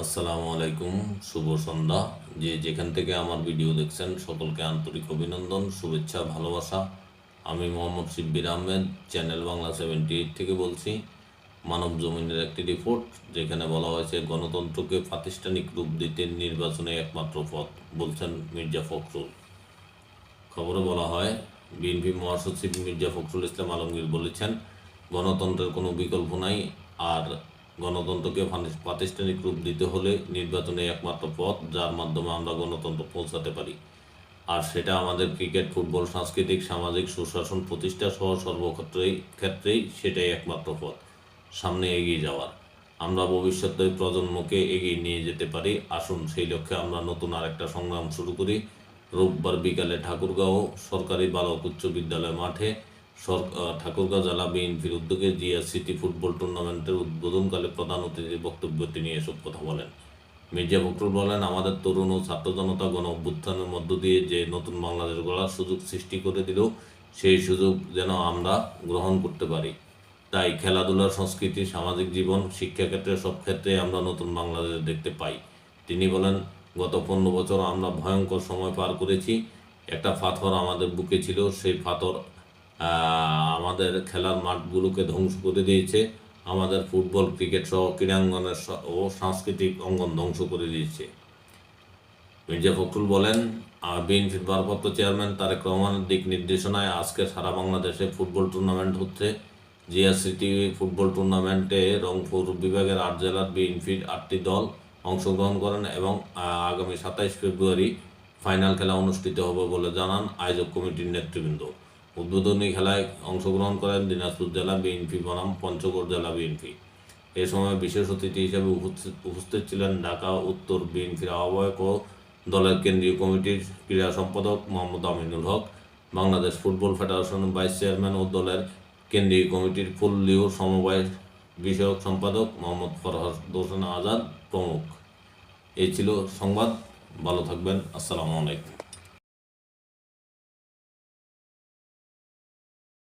আসসালামু আলাইকুম, শুভ সন্ধ্যা। যে যেখান থেকে আমার ভিডিও দেখছেন, সকলকে আন্তরিক অভিনন্দন, শুভেচ্ছা, ভালোবাসা। আমি Mohammad Shibbir Ahmed, channel Bangla seventy eight থেকে বলছি, মানব জমিনের একটি রিপোর্ট যেখানে বলা হয়েছে, গণতন্ত্রকে প্রাতিষ্ঠানিক রূপ দিতে নির্বাচনে একমাত্র পথ, বলছেন মির্জা ফখরুল। খবরে বলা হয়, বিএনপি মহাসচিব মির্জা ফখরুল ইসলাম আলমগীর বলেছেন, গণতন্ত্রের কোনো বিকল্প নাই, আর গণতন্ত্রকে প্রাতিষ্ঠানিক রূপ দিতে হলে নির্বাচনে একমাত্র পথ, যার মাধ্যমে আমরা গণতন্ত্র পৌঁছাতে পারি। আর সেটা আমাদের ক্রিকেট, ফুটবল, সাংস্কৃতিক, সামাজিক, সুশাসন প্রতিষ্ঠা সহ সর্বক্ষেত্রেই ক্ষেত্রেই সেটাই একমাত্র পথ, সামনে এগিয়ে যাওয়ার। আমরা ভবিষ্যতে প্রজন্মকে এগিয়ে নিয়ে যেতে পারি। আসুন সেই লক্ষ্যে আমরা নতুন আরেকটা সংগ্রাম শুরু করি। রোববার বিকালে ঠাকুরগাঁও সরকারি বালক উচ্চ বিদ্যালয় মাঠে ঠাকুরগাঁও জেলা বিএনপির উদ্যোগে জিয়া সিটি ফুটবল টুর্নামেন্টের উদ্বোধনকালে প্রধান অতিথির বক্তব্য তিনি এসব কথা বলেন। মির্জা ফখরুল বলেন আমাদের তরুণ ও ছাত্র জনতা গণ অভ্যুত্থানের মধ্য দিয়ে যে নতুন বাংলাদেশ গড়ার সুযোগ সৃষ্টি করে দিল সেই সুযোগ যেন আমরা গ্রহণ করতে পারি। তাই খেলাধুলার সংস্কৃতি সামাজিক জীবন শিক্ষাক্ষেত্রে সব ক্ষেত্রে আমরা নতুন বাংলাদেশ দেখতে পাই। তিনি বলেন গত পনেরো বছর আমরা ভয়ঙ্কর সময় পার করেছি। একটা পাথর আমাদের বুকে ছিল সেই আহ, আমাদের খেলার মাঠগুলোকে ধ্বংস করে দিয়েছে। আমাদের ফুটবল, ক্রিকেট সহ ক্রীড়াঙ্গনের ও সাংস্কৃতিক অঙ্গন ধ্বংস করে দিয়েছে। মির্জা ফখরুল বলেন বিএনপির ভারপ্রাপ্ত চেয়ারম্যান তারেক রহমানের দিক নির্দেশনায় আজকে সারা বাংলাদেশে ফুটবল টুর্নামেন্ট হচ্ছে। জিআরসিটি ফুটবল টুর্নামেন্টে রংপুর বিভাগের আট জেলার বিএনপির আটটি দল অংশগ্রহণ করেন এবং আগামী সাতাইশ ফেব্রুয়ারি ফাইনাল খেলা অনুষ্ঠিত হবে বলে জানান আয়োজক কমিটির নেতৃবৃন্দ। উদ্বোধনী খেলায় অংশগ্রহণ করেন দিনাজপুর জেলা বিএনপি বনাম, পঞ্চগড় জেলা বিএনপি। এ সময় বিশেষ অতিথি হিসেবে উপস্থিত ছিলেন ঢাকা উত্তর বিএনপির আহ্বায়ক ও দলের কেন্দ্রীয় কমিটির ক্রীড়া সম্পাদক মোহাম্মদ আমিনুল হক, বাংলাদেশ ফুটবল ফেডারেশনের ভাইস চেয়ারম্যান ও দলের কেন্দ্রীয় কমিটির ফুল্লিও সমবায় বিষয়ক সম্পাদক মোহাম্মদ ফরহাদ হোসেন আজাদ প্রমুখ। এই ছিল সংবাদ, ভালো থাকবেন, আসসালামু আলাইকুম।